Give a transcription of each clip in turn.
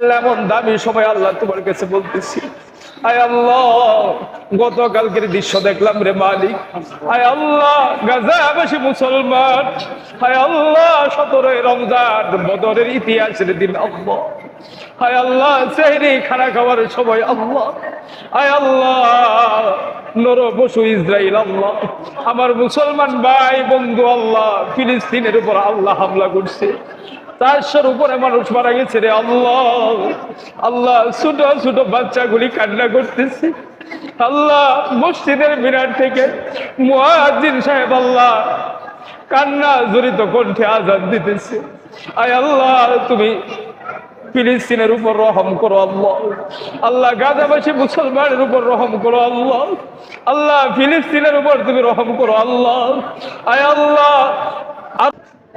এমন দামি সময় আল্লাহ তোমার কাছে বলতেছি। আয় আল্লাহ, গতকালকের দৃশ্য দেখলাম রে মালিক। আয় আল্লাহ, গাজাবাসী মুসলমান। আয় আল্লাহ, সতেরোই রমজান, বদরের ইতিহাসের দিন আল্লাহ। আয় আল্লাহ, সেহরি খানা খাওয়ার সময় আল্লাহ। আয় আল্লাহ, নর বসু ইসরাইল আল্লাহ। আমার মুসলমান ভাই, বন্ধু আল্লাহ, ফিলিস্তিনের উপর আল্লাহ হামলা করছে। চারশোর উপরে মানুষ মারা গেছে রে আল্লাহ। আল্লাহ, ছোট ছোট বাচ্চাগুলি কান্না করতেছে। আল্লাহ, মসজিদের মিনার থেকে মুয়াজ্জিন সাহেব আল্লাহ কান্না, জড়িত কণ্ঠে আজাদ দিতেছে। আয় আল্লাহ, তুমি ফিলিস্তিনের উপর রহম করো আল্লাহ। আল্লাহ, গাজাবাসী মুসলমানের উপর রহম করো আল্লাহ। আল্লাহ, ফিলিস্তিনের উপর তুমি রহম করো আল্লাহ। আয় আল্লাহ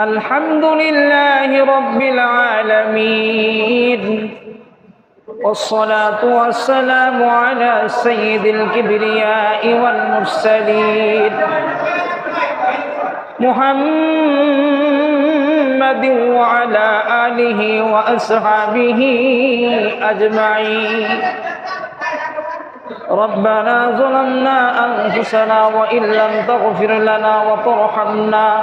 الحمد لله رب العالمين والصلاة والسلام على سيد الكبرياء والمرسلين محمد وعلى آله وأصحابه أجمعين. ربنا ظلمنا أنفسنا وإن لم تغفر لنا وترحمنا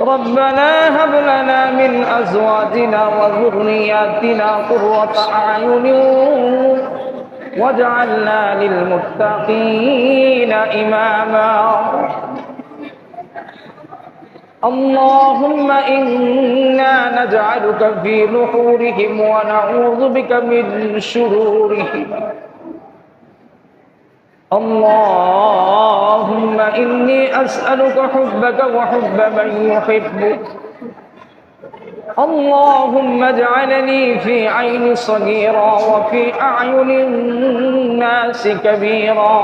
ربنا هب لنا من أزواجنا وذرياتنا قرة أعين واجعلنا للمتقين إماما. اللهم إنا نجعلك في نحورهم ونعوذ بك من شرورهم. اللهم إني أسألك حبك وحب من يحبك. اللهم اجعلني في عين صغيرا وفي أعين الناس كبيرا.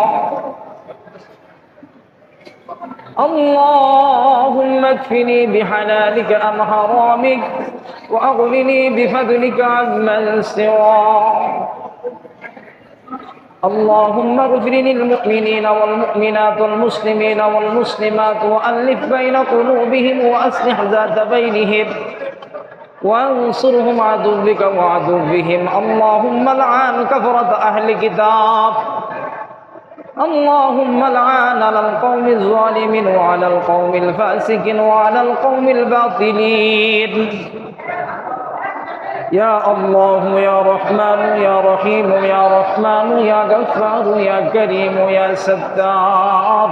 اللهم اكفني بحلالك عن حرامك وأغنني بفضلك عمن سواك. اللهم اغفر للمؤمنين والمؤمنات والمسلمين والمسلمات وألف بين قلوبهم وأصلح ذات بينهم وانصرهم عدوك وعدوهم. اللهم لعن كفرة أهل كتاب اللهم لعن على القوم الظالمين وعلى القوم الفاسقين وعلى القوم الباطلين. يا الله يا رحمن يا رحيم يا رحمن يا غفار يا كريم يا ستار.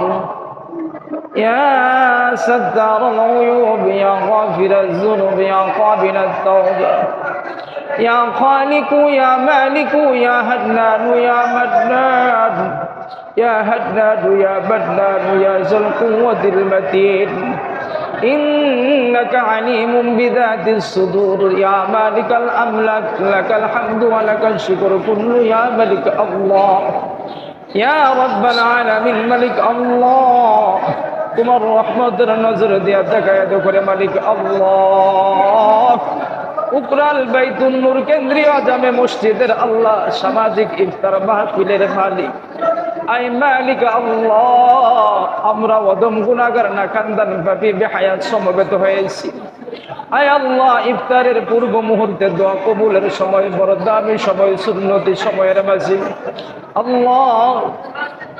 يا ستار العيوب يا غافر الذنوب يا قابل التوبة يا خالق يا مالك يا هدنان يا مدنان. يا هدنان يا بدنان يا ذو القوة المتين. إنك عليم بذات الصدور يا مالك الأملك لك الحمد ولك الشكر كل يا ملك الله يا رب العالمين ملك الله তোমার রহমতের নজর দিয়া দেখায় করে মালিক আল্লাহ উকরাল বাইতুন নূর কেন্দ্রীয় জামে মসজিদের আল্লাহ সামাজিক ইফতার মাহফিলের মালিক আই মালিক আল্লাহ, আমরা অদম গুণাগার না, কান্দান পাপি বেহায়াত সমবেত হয়েছি। আয় আল্লাহ, ইফতারের পূর্ব মুহূর্তে দোয়া কবুলের সময় বড় দামি সময়, সুন্নতি সময়ের মাঝি। আল্লাহ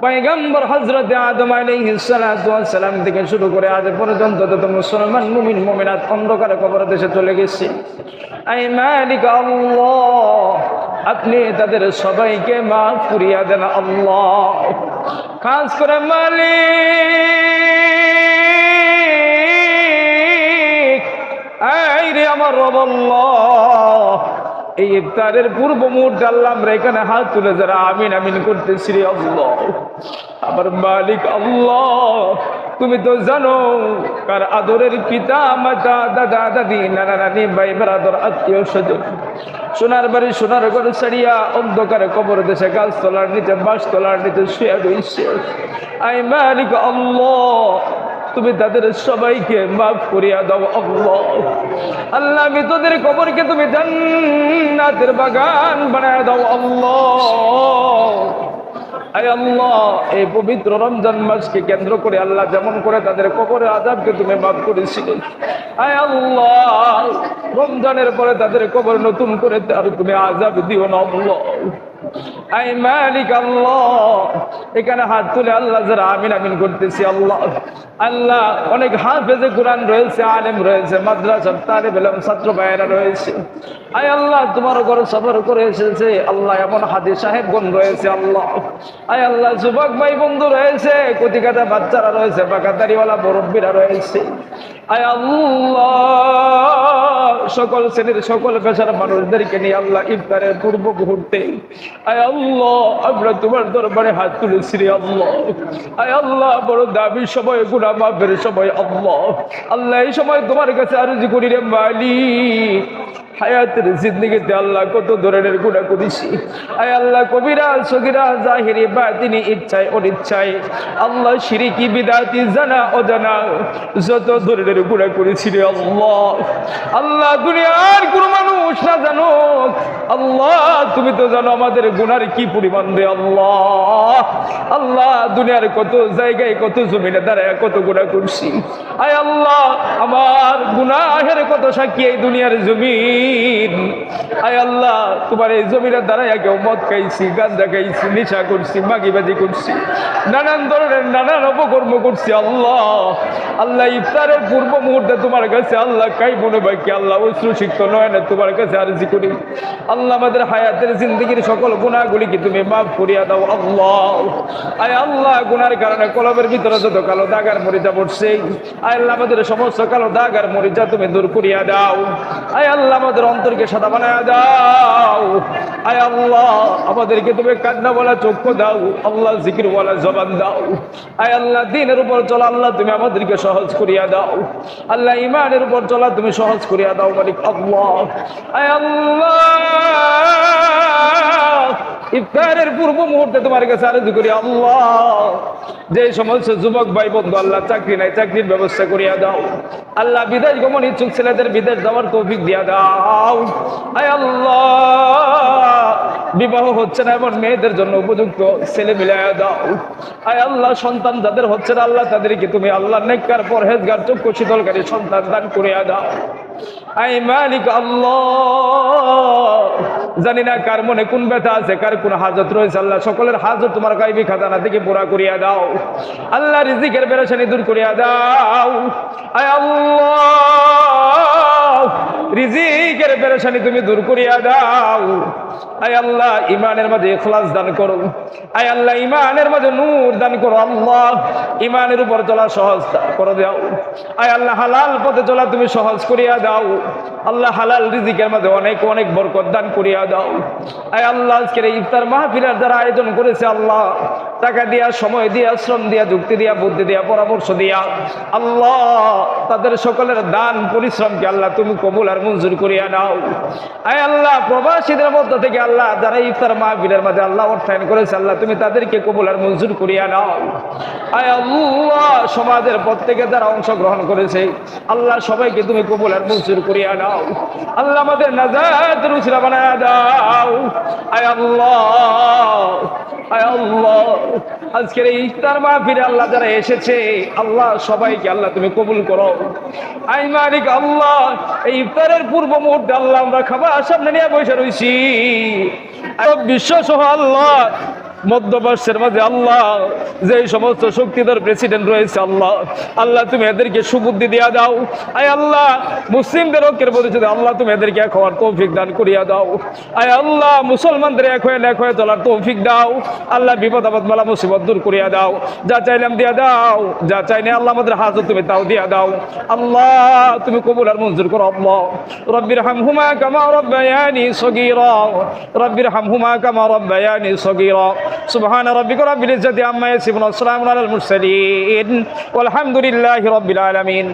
পয়গম্বর হজরত আদম সালাম থেকে শুরু করে আজ পর্যন্ত তত মুসলমান মুমিন মুমিনাত অন্ধকারে কবর দেশে চলে গেছে। আই আল্লাহ, আপনি তাদের সবাইকে মাফ করিয়া দেন আল্লাহ। খাস করে মালিক রে আমার রব আল্লাহ। এই ইফতারের পূর্ব মুহূর্তে আল্লাহ আমরা এখানে হাত তুলে যারা আমিন আমিন করতেছি রে আল্লাহ। আমার মালিক আল্লাহ, তুমি তো জানো, কার আদরের পিতা, মাতা, দাদা, দাদি, নানা, নানি, ভাই বেড়াদর আত্মীয় স্বজন। সোনার বাড়ি, সোনার ঘর ছাড়িয়া অন্ধকারে কবর দেশে গাছ তোলার নিচে বাস তোলার নিচে শুয়ে রয়েছে আই মালিক আল্লাহ তুমি তাদের সবাইকে মাফ করিয়া দাও, আল্লাহ। আল্লাহ, আমি তোদের কবরকে তুমি জান্নাতের বাগান বানায় দাও, আল্লাহ। আল্লাহ, এই পবিত্র রমজান মাসকে কেন্দ্র করে আল্লাহ যেমন করে তাদের কবরে আজাবকে তুমি মাফ করেছিলে। আয় আল্লাহ, রমজানের পরে তাদের কবর নতুন করে আর তুমি আজাব দিও না, আল্লাহ। এখানে হাত তুলে আল্লাহ যারা আমিন আমিন করতেছি, আল্লাহ। আল্লাহ, অনেক কোরআন রয়েছে, আলেম রয়েছে তালেব ছাত্র ভাইয়েরা রয়েছে। আয় আল্লাহ, তোমার ঘরে সফর করে এসেছে, আল্লাহ এমন রয়েছে, আল্লাহ। আয় আল্লাহ, যুবক ভাই বন্ধু রয়েছে বাচ্চারা রয়েছে বাকাতারিওয়ালা মুরব্বীরা রয়েছে। আয় আল্লাহ, সকল শ্রেণির সকল পেশার মানুষদেরকে নিয়ে আল্লাহ ইফতারের পূর্ব মুহূর্তে আল্লাহ হায়াতের আল্লাহ কত ধরনের গুণা আয় আল্লাহ কবিরা সগিরা জাহিরি বা তিনি ইচ্ছায়, অনিচ্ছায়। আল্লাহ শিরিকি বিদাতি, জানা, অজানা, যত ধরনের গুণা করেছি রে আল্লাহ। আল্লাহ, দুনিয়ার কোন মানুষ না জানো? আল্লাহ, তুমি তো জানো আমাদের গুনার কি পরিমাণ রে আল্লাহ। আল্লাহ, দুনিয়ার কত জায়গায়, কত জমিনে দাঁড়ায় কত গুণা করছি। আয় আল্লাহ, আমার গুনাহের কত সাক্ষী এই দুনিয়ার জমিন। আয় আল্লাহ, তোমার এই জমিনের দ্বারাই কেউ মদ খাইছি, গাঁজা খাইছি, নেশা করছি, মাগিবাজি করছি, নানান ধরনের নানান অপকর্ম করছি আল্লাহ। আল্লাহ ইফতারের পূর্ব মুহূর্তে তোমার কাছে আল্লাহ কাই মনে বাকি, আল্লাহ অশ্রু সিক্ত নয় না তোমার কাছে আরজি করি আল্লাহ আমাদের হায়াতের জিন্দগির সকল গুণাগুলিকে তুমি মাফ করিয়া দাও, আল্লাহ। আয় আল্লাহ, গুনার কারণে কলবের ভিতরে যত কালো দাগার মরিচা পড়ছে, আয় আল্লাহ আমাদের সমস্ত কালো দাগার মরিচা তুমি দূর করিয়া দাও। আয় আল্লাহ আমাদের অন্তরকে সাদা বানায় দাও। আয় আল্লাহ, আমাদেরকে তুমি কান্না বলা চক্ষু দাও, আল্লাহ জিকির বলা জবান দাও। আয় আল্লাহ, দিনের উপর চলা আল্লাহ তুমি আমাদেরকে সহজ করিয়া দাও। আল্লাহ, ইমানের উপর চলা তুমি সহজ করিয়া দাও, মালিক আল্লাহ। ইফতারের পূর্ব মুহূর্তে তোমার কাছে আরজি করি, আল্লাহ। যে সমস্ত যুবক ভাই বন্ধু, আল্লাহ, চাকরি নাই, চাকরির ব্যবস্থা করিয়া দাও। আল্লাহ, বিদেশ গমন ইচ্ছুক ছেলেদের বিদেশ যাওয়ার তৌফিক দিয়া দাও। আয় আল্লাহ। বিবাহ হচ্ছে না এমন মেয়েদের জন্য উপযুক্ত ছেলে মিলাইয়া দাও। আয় আল্লাহ, সন্তান যাদের হচ্ছে না, আল্লাহ তাদেরকে তুমি আল্লাহ নেককার, পরহেজগার, চক্ষু শীতলকারী সন্তান দান করিয়া দাও। আই মালিক আল্লাহ। জানি না কার মনে কোন ব্যথা আছে, কার কোন হাজত রয়েছে আল্লাহ। সকলের হাজত তোমার গাইবি খাজানা থেকে পুরা করিয়া দাও। আল্লাহ রিজিকের বেরেশানি দূর করিয়া দাও। আই আল্লাহ, রিজিকের পেরেশানি তুমি দূর করিয়া দাও। আয় আল্লাহ ইমানের মাঝে ইখলাস দান করো। আয় আল্লাহ ইমানের মাঝে নূর দান করো, আল্লাহ। ইমানের উপর চলা সহজ করে দাও। আয় আল্লাহ, হালাল পথে চলা তুমি সহজ করিয়া দাও। আল্লাহ, হালাল রিজিকের মাঝে অনেক অনেক বরকত দান করিয়া দাও। আয় আল্লাহ, আজকের ইফতার মাহফিলের যারা আয়োজন করেছে, আল্লাহ। টাকা দিয়া, সময় দিয়া, শ্রম দিয়া, যুক্তি দিয়া, বুদ্ধি দিয়া, পরামর্শ দিয়া, আল্লাহ। তাদের সকলের দান, পরিশ্রমকে আল্লাহ তুমি কবুল আর মঞ্জুর করিয়া নাও আয় আল্লাহ, প্রবাসীদের মধ্য থেকে আল্লাহ, যারা ইফতার মাহফিলের মাঝে আল্লাহ অর্থায়ন করেছে, আল্লাহ তুমি তাদেরকে কবুল আর মঞ্জুর করিয়া নাও। আয় সমাজের প্রত্যেকে যারা অংশগ্রহণ করেছে, আল্লাহ সবাইকে তুমি কবুল আর মঞ্জুর করিয়া নাও। আল্লাহ আমাদের নাজাত রুচিরা বানায় দাও। আয় আল্লাহ আল্লাহ, আজকের এই ইফতার মাহফিলে আল্লাহ যারা এসেছে, আল্লাহ সবাইকে আল্লাহ তুমি কবুল করো। আই মালিক আল্লাহ, এই ইফতারের পূর্ব মুহূর্তে আল্লাহ আমরা খাবার সামনে নিয়ে বসে রয়েছি বিশ্ব সহ আল্লাহ মধ্যপ্রাচ্যের মাঝে আল্লাহ যে সমস্ত শক্তিধর প্রেসিডেন্ট রয়েছে আল্লাহ আল্লাহ তুমি এদেরকে সুবুদ্ধি দিয়া দাও। আয় আল্লাহ, মুসলিমদের ঐক্যের প্রতি আল্লাহ তুমি এদেরকে এক হওয়ার তৌফিক দান করিয়া দাও। আয় আল্লাহ, মুসলমানদের এক হয়ে এক হয়ে চলার তৌফিক দাও। আল্লাহ বিপদ আপদ মালা মুসিবত দূর করিয়া দাও। যা চাইলাম দিয়া দাও, যা চাইনি আল্লাহ আমাদের হাজত তুমি তাও দিয়া দাও। আল্লাহ তুমি কবুল আর মঞ্জুর করো আল্লাহ। রব্বির হামহুমা কামা রব্বায়ানি সগীরা। রব্বির হামহুমা কামা রব্বায়ানি সগীরা। سبحان ربك رب العزة عما يصفون والسلام على المرسلين والحمد لله رب العالمين.